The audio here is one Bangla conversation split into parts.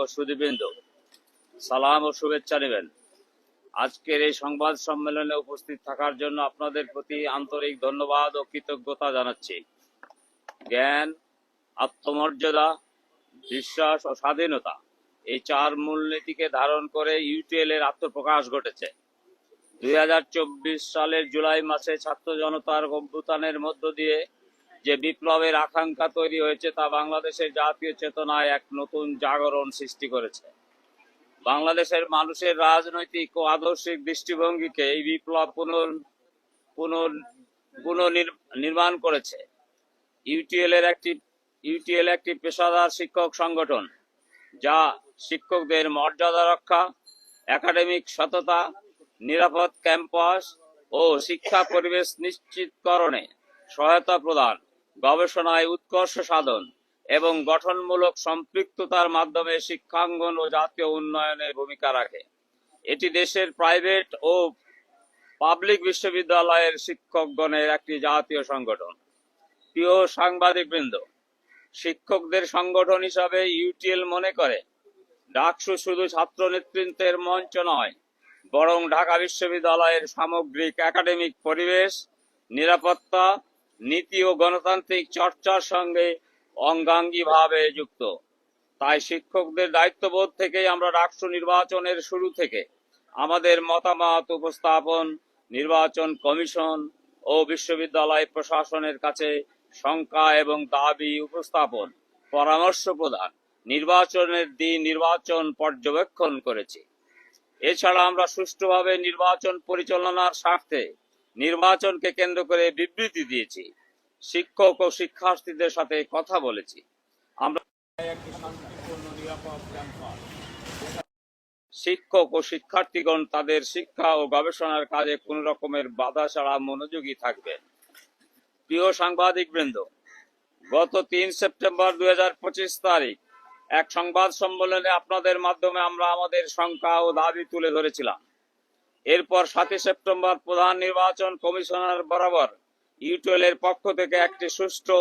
ও সুদীবৃন্দ সালাম ও শুভেচ্ছা নেবেন। আজকের এই সংবাদ সম্মেলনে উপস্থিত থাকার জন্য আপনাদের প্রতি আন্তরিক ধন্যবাদ ও কৃতজ্ঞতা জানাচ্ছি। জ্ঞান, আত্মমর্যাদা, বিশ্বাস ও স্বাধীনতা এই চার মূলনীতিকে ধারণ করে ইউটিএল এর আত্মপ্রকাশ ঘটেছে। দুই হাজার চব্বিশ সালের জুলাই মাসে ছাত্র জনতার অভ্যুত্থানের মধ্য দিয়ে যে বিপ্লবের আকাঙ্ক্ষা তৈরি হয়েছে তা বাংলাদেশের জাতীয় চেতনায় এক নতুন জাগরণ সৃষ্টি করেছে। বাংলাদেশের মানুষের রাজনৈতিক ও আদর্শিক দৃষ্টিভঙ্গিকে এই বিপ্লব পুনর্নির্মাণ করেছে। ইউটিএল এর একটি ইউটিএল একটি পেশাদার শিক্ষক সংগঠন, যা শিক্ষকদের মর্যাদা রক্ষা, একাডেমিক সততা, নিরাপদ ক্যাম্পাস ও শিক্ষা পরিবেশ নিশ্চিতকরণে সহায়তা প্রদান গবেষণায় উৎকর্ষ সাধন এবং গঠনমূলক সম্পৃক্ততার মাধ্যমে শিক্ষাঙ্গন ও জাতীয় উন্নয়নে ভূমিকা রাখে। এটি দেশের প্রাইভেট ও পাবলিক বিশ্ববিদ্যালয়ের শিক্ষকগণের একটি জাতীয় সংগঠন। প্রিয় সাংবাদিকবৃন্দ, শিক্ষকদের সংগঠন হিসাবে ইউটিএল মনে করে, ডাকসু শুধু ছাত্র নেতৃত্বের মঞ্চ নয়, বরং ঢাকা বিশ্ববিদ্যালয়ের সামগ্রিক একাডেমিক পরিবেশ, নিরাপত্তা নীতি ও গণতান্ত্রিক চর্চার সঙ্গে অঙ্গাঙ্গিভাবে যুক্ত। তাই শিক্ষকদের দায়িত্ববোধ থেকেই আমরা রাষ্ট্র নির্বাচনের শুরু থেকে আমাদের মতামত উপস্থাপন, নির্বাচন কমিশন ও বিশ্ববিদ্যালয় প্রশাসনের কাছে শঙ্কা এবং দাবি উপস্থাপন, পরামর্শ প্রদান, নির্বাচনের দিন নির্বাচন পর্যবেক্ষণ করেছি। এছাড়া আমরা সুষ্ঠুভাবে নির্বাচন পরিচালনার স্বার্থে নির্বাচনকে কেন্দ্র করে বিবৃতি দিয়েছি। শিক্ষক ও শিক্ষার্থীদের সাথে কথা বলেছি। আমরা শিক্ষক ও শিক্ষার্থীগণ তাদের শিক্ষা ও গবেষণার কাজে কোন রকমের বাধা ছাড়া মনোযোগী থাকবেন প্রিয় সাংবাদিক বৃন্দ গত তিন সেপ্টেম্বর দুই হাজার পঁচিশ তারিখ এক সংবাদ সম্মেলনে আপনাদের মাধ্যমে আমরা আমাদের শঙ্কা ও দাবি তুলে ধরেছিলাম। এরপর সাতই সেপ্টেম্বর প্রধান নির্বাচন কমিশনার বরাবর ইউটিএল এর পক্ষ থেকে একটি সুষ্ঠু,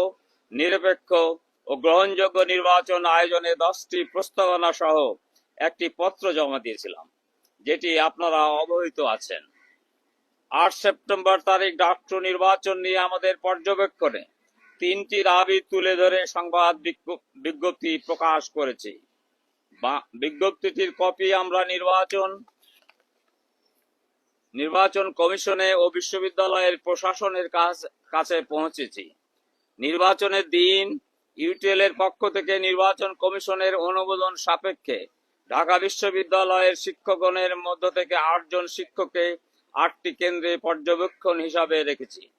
নিরপেক্ষ ও গ্রহণযোগ্য নির্বাচন আয়োজনে দশটি প্রস্তাবনা সহ একটি পত্র জমা দিয়েছিলাম, যেটি আপনারা অবহিত আছেন। আট সেপ্টেম্বর তারিখ ডাক্তার নির্বাচন নিয়ে আমাদের পর্যবেক্ষণে তিনটি দাবি তুলে ধরে সংবাদ বিজ্ঞপ্তি প্রকাশ করেছি। বিজ্ঞপ্তিটির কপি আমরা নির্বাচন নির্বাচন কমিশনে ও বিশ্ববিদ্যালয়ের প্রশাসনের কাছ- পৌঁছেছি। নির্বাচনের দিন ইউটিএল এর পক্ষ থেকে নির্বাচন কমিশনের অনুমোদন সাপেক্ষে ঢাকা বিশ্ববিদ্যালয়ের শিক্ষকগণের মধ্য থেকে আটজন শিক্ষককে আটটি কেন্দ্রে পর্যবেক্ষণ হিসাবে রেখেছি।